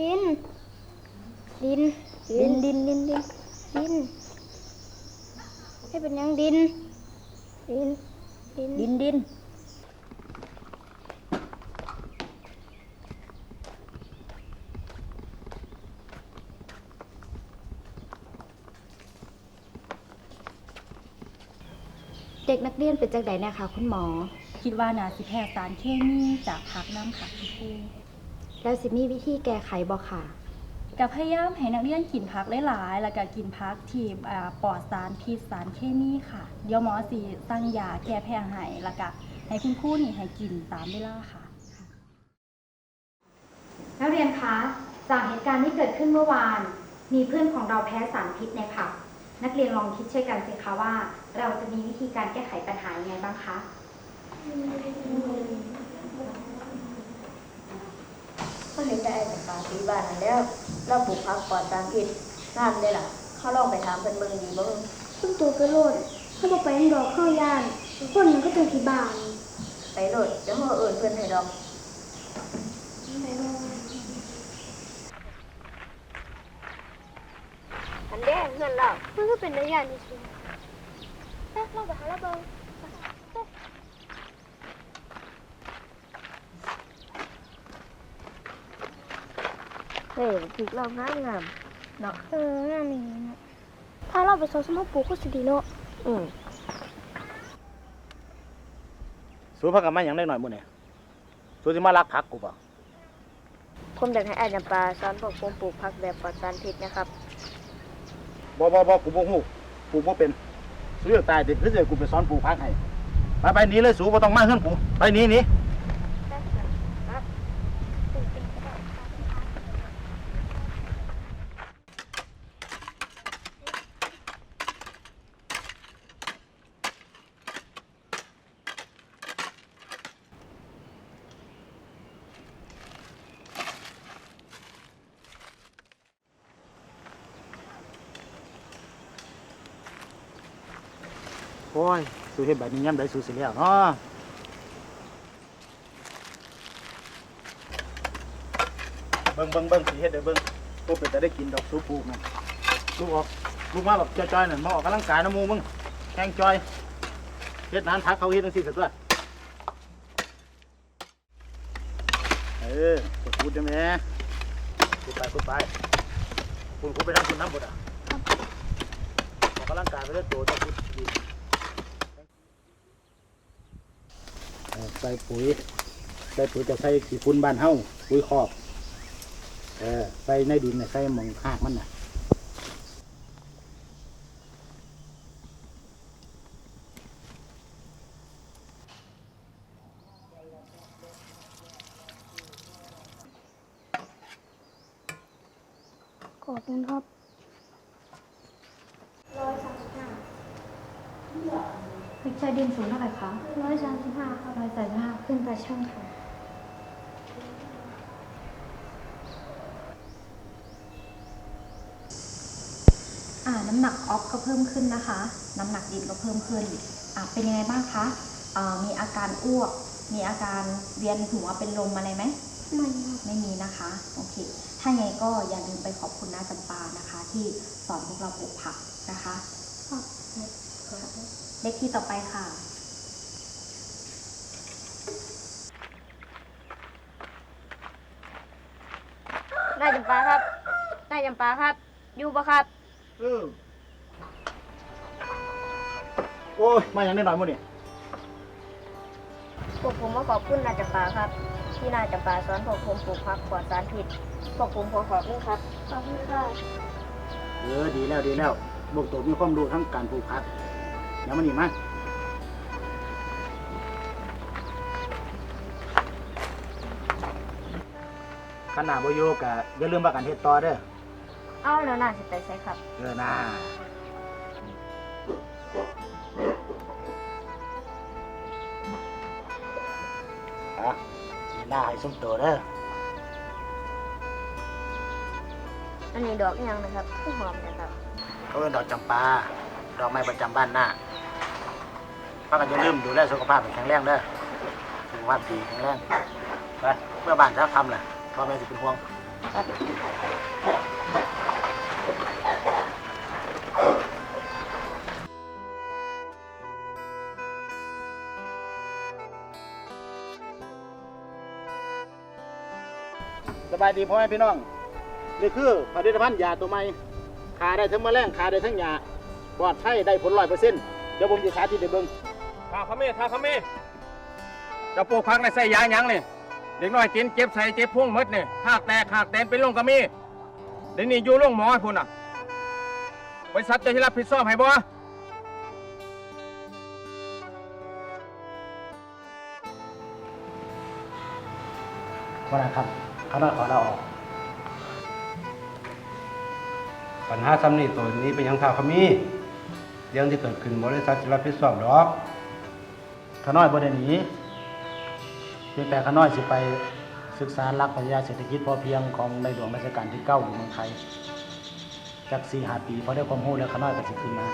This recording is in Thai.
ดิน ดิน ดิน ดิน ดิน ดิน ดินให้เป็นยังดิน ดิน ดิน ดินดินเด็กนักเรียนเป็นจังไดแน่คะคุณหมอ คิดว่านาสิแพ้สารเคมีจากพักน้ำค่ะคุณครู แล้วสิมีวิธีแก้ไขบ่ค่ะ กับพยายามให้นักเรียนกินพักหลายๆ แล้วก็กินพักที่อ่าปลอดสารพิษสารเคมีค่ะ เดี๋ยวหมอสิตั้งยาแก้แพ้ให้แล้วก็ให้คุณครูนี่ให้กินตามเวลาค่ะ นักเรียนคะจากเหตุการณ์ที่เกิดขึ้นเมื่อวาน มีเพื่อนของเราแพ้สารพิษในผับนักเรียนลองคิดช่วยกันสิคะว่า เราจะมีวิธีการแก้ไขปัญหายังไงบ้างคะ เขาเห็นได้แต่ปาปีบ้านนั่นแล้วเราปลูกผักปลอดสารพิษงามเลยล่ะเขาลองไปถามเพิ่นเบิ่งดีบ่เบิ่งซึ่งตัวกระโดดเขาบอกไปยังดอกเข้ายานคนมันก็เป็นที่บ้านไปโลดเดี๋ยวเฮาเอิ้นเพิ่นให้ดอกอันแดงเงินเรามันก็เป็นระยะนี่สิไปเราไปหาระเบิด เฮ้ยพริกเรางามงามเนาะเอองานนี้นะถ้าเราไปสอนสมองปลูกก็สิดีเนาะอืมสูพักกันมาอย่างได้หน่อยมื้อนี่สูสิมาลักผักกูเปล่าผมอยากให้อ้ายจำปาสอนพวกผมปลูกผักแบบปลอดสารพิษนะครับ บ่บ่บ่กูบ่ฮู้ปลูกบ่เป็นสูเลือกตายติคือสิให้กูไปสอนปลูกผักให้ไปไปหนีเลยสูบ่ต้องมาเฮือนกูไปหนีหนี โอ้ยสูเฮ็ดแบบนี้ยามใดสูสิแล้วเนาะเบิ่งเบิ่งเบิ่งสิเฮ็ดได้เบิ่งกูเป็นแต่ได้กินดอกสูปลูกนะลูกออกลูกมาแบบจอยๆหนั่นมาออกกำลังกายนะหมู่มึงแข่งจอยเฮ็ดนานพักเขาเฮ็ดจังซี่ซะตัวเออก็พูดได้แหมพูดไปพูดไปคุณครูไปทำคุณน้ำบ่ดอะออกกำลังกายไปเรื่อยตต้องพูดดี เอ่อใส่ปุ๋ย ใส่ปุ๋ยจะใส่ขี้ฝุ่นบ้านเฮาปุ๋ยคอกเออใส่ในดินน่ะใส่หมองหากมันน่ะขอบคุณครับร้อยสามสิบห้า พริกไทยดินสูงเท่าไหร่คะร้อยสามสิบห้าครับร้อยใส่ห้าขึ้นตาช่างค่ะอ่าน้ำหนักออฟก็เพิ่มขึ้นนะคะ น้ำหนักดินก็เพิ่มขึ้นอ่าเป็นยังไงบ้างคะอ่ามีอาการอ้วก มีอาการเวียนหัวเป็นลมอะไรไหมไม่ครับไม่มีนะคะ โอเค ถ้าไงก็อย่าลืมไปขอบคุณน้าจำปานะคะ ที่สอนพวกเราปลูกผักนะคะครับ เลขที่ต่อไปค่ะ นายจำปาครับ นายจำปาครับ อยู่ปะครับเออโอ้ย มาอย่างน้อยๆมื้อนี่พวกผมมาขอบคุณนายจำปาครับ ที่นายจำปาสอนพวกผมปลูกผักปลอดสารพิษพวกผมขอขอบคุณครับ ขอบคุณค่ะ เออ ดีแล้วดีแล้วบวกตัวมีความรู้ทั้งการปลูกผัก เดี๋ยวมันนี่มาขนาดบ่อยู่ก็อย่าลืมว่ากันเฮ็ดต่อเด้อเอาแล้วน่าสิไปใส่ครับเออนะอะมีหน้าให้สมตัวเด้ออันนี้ดอกอิหยังนะครับผู้หอมนะครับเขาเป็นดอกจำปา ดอกไม้ประจำบ้านหน้า พากันจะลืมดูแลสุขภาพให้แข็งแรงเด้อสุขภาพดีแข็งแรงไปเมื่อบ้านเช้าคำแหละพ่อแม่สิเป็นห่วงสบายดีพ่อแม่พี่น้อง นี่คือผลิตภัณฑ์ยาตัวใหม่ขาได้ทั้งแมลงขาได้ทั้งยาปลอดภัยได้ผลร้อยเปอร์เซ็นต์เดี๋ยวผมจะสาธิตให้เบิ่ง ทาขมิ้นทาขมิ้นจะปลูกพักในใส่ยาหยังนี่เด็กน้อยกินเจ็บใส่เจ็บพุ่งหมดนี่หากแตกหากแตนเป็นลงกระมีเดี๋ยวนี้อยู่โรงหมอพุ่นอะบริษัทจะที่รับผิดชอบให้บ่เพราะนะครับเขาต้องขอเราออก ปัญหาซ้ำนี่ตัวนี้เป็นหยังท้าวขมีเรื่องที่เกิดขึ้นบริษัทจะรับผิดชอบหรอก ขาน้อยบ่ได้หนีเพียงแต่ขาน้อยสิไปศึกษาหลักปรัชญาเศรษฐกิจพอเพียงของในหลวงรัชกาลที่เก้าอยู่เมืองไทยจากสี่หาปีพอได้ความรู้แล้วขาน้อยก็สิขึ้นมา